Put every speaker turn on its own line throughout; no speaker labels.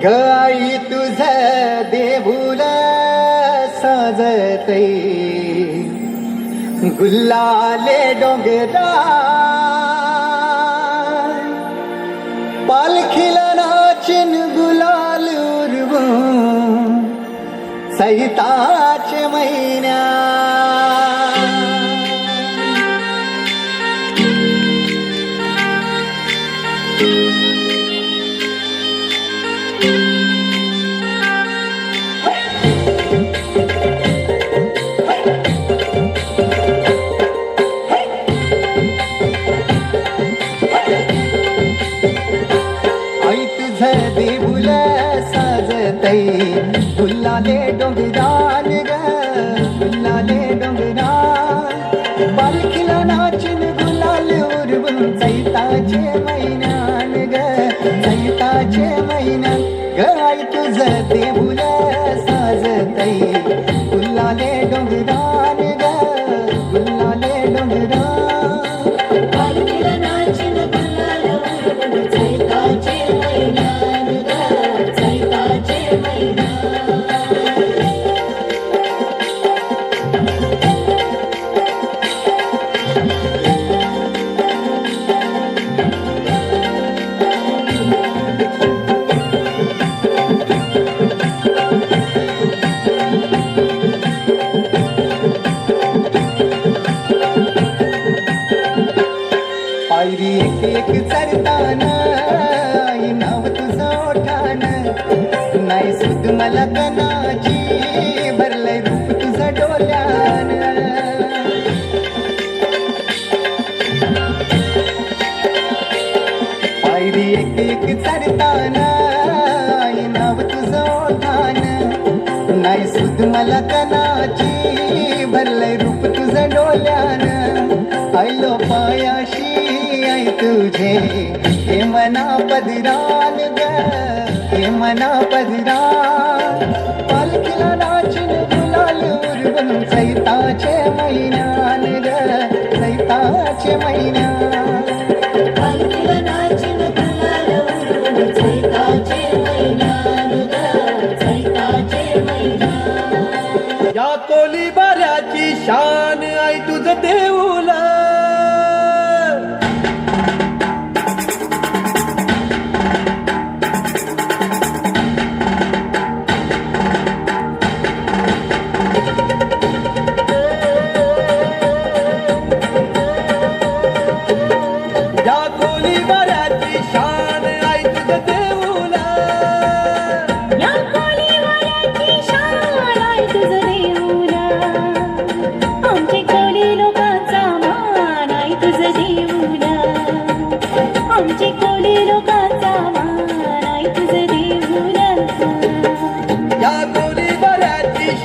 गाई तुझ देऊल साजतई गुल्लाले डोंगरा पालखीला नाचिन गुलाल उर्व सहिताचे महिन्या गुल्लाले डोंगरान ग गुल्लाले डोंगरान पालखीला नाचिन गुलाल उरवून चैताचे महिन्यान ग चैताचे महिन्यान ग आई तुझ देऊल पायरी एक एक चरताना आई नाव तुझं ओठान. नाही सुद मला कनाची भरलंय रूप तुझं डोल्यान. पायरी एक एक चरताना नाव तुझं ओठान. नाही सुद मला कनाची भरलंय रूप तुझं डोल्यान. आयलो पायाशी तुझे हे मना पदरान ग हे मना पदरान पालखीला नाचिन गुलाल उरवून चैताचे महिन्यान ग चैताचे महिन्यान
कोली बाऱ्याची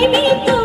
समिंदराची